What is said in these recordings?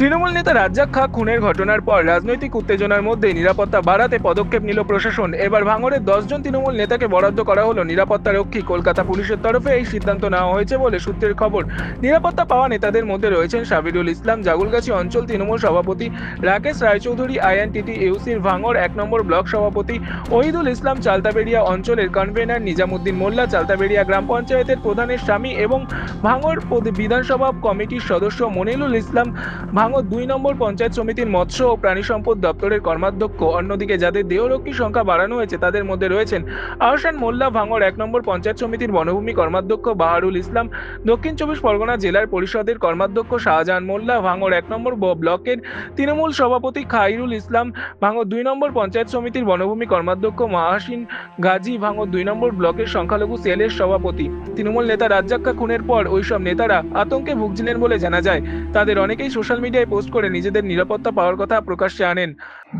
তৃণমূল নেতা রাজ্জাক খা খুনের ঘটনার পর রাজনৈতিক উত্তেজনার মধ্যে নিরাপত্তা বাড়াতে পদক্ষেপ নিল প্রশাসন। এবার ভাঙড়ের দশজন তৃণমূল নেতাকে বরাদ্দ করা হলো নিরাপত্তা রক্ষী। কলকাতা পুলিশের তরফে এই সিদ্ধান্ত নেওয়া হয়েছে বলে সূত্রের খবর। নিরাপত্তা পাওয়া নেতাদের মধ্যে রয়েছেন সাবিরুল ইসলাম, জাগুলগাছি অঞ্চল তৃণমূল সভাপতি রাকেশ রায়চৌধুরী, আইএনটিটি ইউসির ভাঙড় এক নম্বর ব্লক সভাপতি ওহিদুল ইসলাম, চালতাবেড়িয়া অঞ্চলের কনভেনার নিজামুদ্দিন মোল্লা, চালতাবেড়িয়া গ্রাম পঞ্চায়েতের প্রধানের স্বামী এবং পদ- বিধানসভা কমিটির সদস্য মনিরুল ইসলাম ভাঙড় দুই নম্বর পঞ্চায়েত সমিতির মৎস্য ও প্রাণী সম্পদ দপ্তরের কর্মাধ্যক্ষ। অন্যদিকে যাদের দেহরক্ষীর সংখ্যা বাড়ানো হয়েছে, তাদের মধ্যে রয়েছেন আহসান মোল্লা ভাঙড় এক নম্বর পঞ্চায়েত সমিতির বনভূমি কর্মাধ্যক্ষ, বাহারুল ইসলাম দক্ষিণ চব্বিশ পরগনা জেলার পরিষদের কর্মাধ্যক্ষ, শাহজাহান মোল্লা ভাঙড় এক নম্বর ব্লকের তৃণমূল সভাপতি, খাইরুল ইসলাম ভাঙড় দুই নম্বর পঞ্চায়েত সমিতির বনভূমি কর্মাধ্যক্ষ, মাহাসিন গাজী ভাঙড় দুই নম্বর ব্লকের সংখ্যালঘু সেলের সভাপতি। তৃণমূল নেতা রাজ্জাক্কা খুনের পর ওইসব নেতারা আতঙ্কে ভুগছিলেন বলে জানা যায়। তাদের অনেকেই সোশ্যাল মিডিয়ায় পোস্ট করে নিজেদের নিরাপত্তা পাওয়ার কথা প্রকাশ্যে আনেন।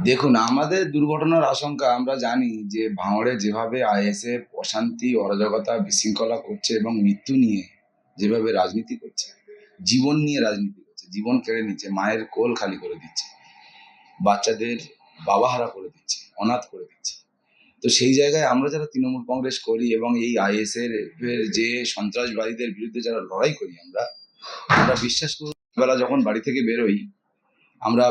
দেখুন, আমাদের দুর্ঘটনার আশঙ্কা আমরা জানি যে ভাঙড়ে যেভাবে আইএসএফ অশান্তি, অরাজকতা, বিশৃঙ্খলা করছে এবং মৃত্যু নিয়ে যেভাবে রাজনীতি করছে, জীবন নিয়ে রাজনীতি করছে, জীবন কেড়ে নিচ্ছে, মায়ের কোল খালি করে দিচ্ছে, বাচ্চাদের বাবাহারা করে দিচ্ছে, অনাথ করে দিচ্ছে তো সেই জায়গায় আমরা যারা তৃণমূল কংগ্রেস করি এবং এই আইএসএর এর যে সন্ত্রাসবাদীদের বিরুদ্ধে যারা লড়াই করি আমরা আমরা বিশ্বাস করি বেলা যখন বাড়ি থেকে বেরোই, আমরা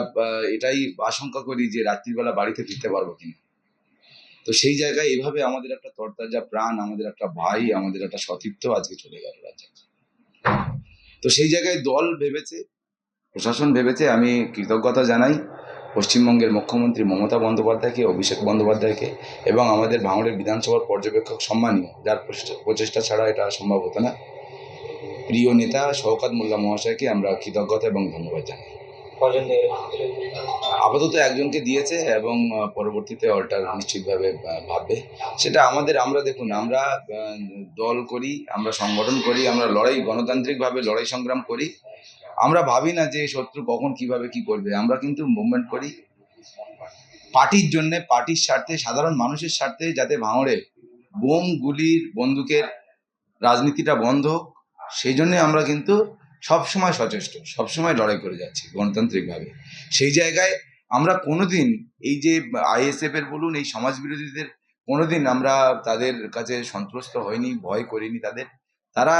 এটাই আশঙ্কা করি যে রাত্রিবেলা বাড়িতে ফিরতে পারব কিনা। তো সেই জায়গায় এভাবে আমাদের একটা তরতাজা প্রাণ, আমাদের একটা ভাই, আমাদের একটা সতীর্থ আজকে চলে গেল রাজ্যে। তো সেই জায়গায় দল ভেবেছে, প্রশাসন ভেবেছে, আমি কৃতজ্ঞতা জানাই। পশ্চিমবঙ্গের মুখ্যমন্ত্রী মমতা বন্দ্যোপাধ্যায়কে, অভিষেক বন্দ্যোপাধ্যায়কে এবং আমাদের ভাঙড়ের বিধানসভার পর্যবেক্ষক সম্মানীয়, যার প্রচেষ্টা- ছাড়া এটা সম্ভব হতো না, প্রিয় নেতা শওকাত মোল্লা মহাশয়কে আমরা কৃতজ্ঞতা এবং ধন্যবাদ জানাই। আপাতত একজনকে দিয়েছে এবং পরবর্তীতে অল্টার নিশ্চিতভাবে ভাববে। সেটা আমাদের, আমরা দেখুন, আমরা দল করি, আমরা সংগঠন করি, আমরা লড়াই, গণতান্ত্রিকভাবে লড়াই সংগ্রাম করি আমরা ভাবি না যে শত্রু কখন কীভাবে কি করবে। আমরা কিন্তু মুভমেন্ট করি পার্টির জন্য, পার্টির স্বার্থে, সাধারণ মানুষের স্বার্থে যাতে ভাঙড়ে বোম গুলির বন্দুকের রাজনীতিটা বন্ধ সেই জন্যে আমরা কিন্তু সবসময় সচেষ্ট, সবসময় লড়াই করে যাচ্ছি গণতান্ত্রিকভাবে। সেই জায়গায় আমরা কোনোদিন এই যে আইএসএফ এর বলুন, এই সমাজ বিরোধীদের কোনোদিন আমরা তাদের কাছে সন্ত্রস্ত হয়নি ভয় করিনি তাদের। তারা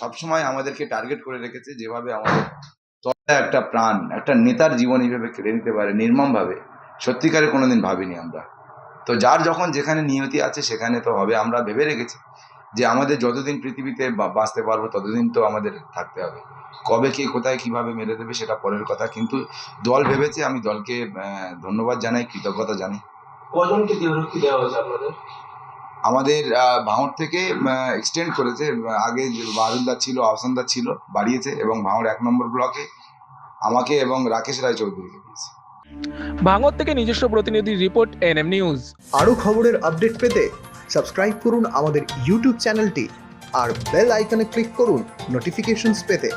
সবসময় আমাদেরকে টার্গেট করে রেখেছে যেভাবে আমাদের একটা প্রাণ, একটা নেতার জীবন এইভাবে কেড়ে নিতে পারে নির্মমভাবে। সত্যিকারে কোনোদিন ভাবিনি আমরা। তো যার যখন যেখানে নিয়তি আছে সেখানে তো হবে, আমরা ভেবে রেখেছি যে আমাদের যতদিন পৃথিবীতে বাঁচতে পারব ততদিন তো আমাদের থাকতে হবে। কবে কে কোথায় কীভাবে মেরে দেবে সেটা পরের কথা, কিন্তু দল ভেবেছে আমি দলকে ধন্যবাদ জানাই, কৃতজ্ঞতা জানাই। কজনকে দেওয়া হয়েছে আপনাদের? আমাদের ভাঙড় থেকে এক্সটেন্ড করেছে আগে যে বারুলদার ছিল আহসানদার ছিল বাড়িয়েছে এবং ভাঙড় এক নম্বর ব্লকে আমাকে এবং রাকেশ রায় চৌধুরীকে দিয়েছে। ভাঙর থেকে নিজস্ব প্রতিনিধি রিপোর্ট এনএম নিউজ। আরও খবরের আপডেট পেতে সাবস্ক্রাইব করুন আমাদের ইউটিউব চ্যানেলটি আর বেল আইকনে ক্লিক করুন নোটিফিকেশনস পেতে।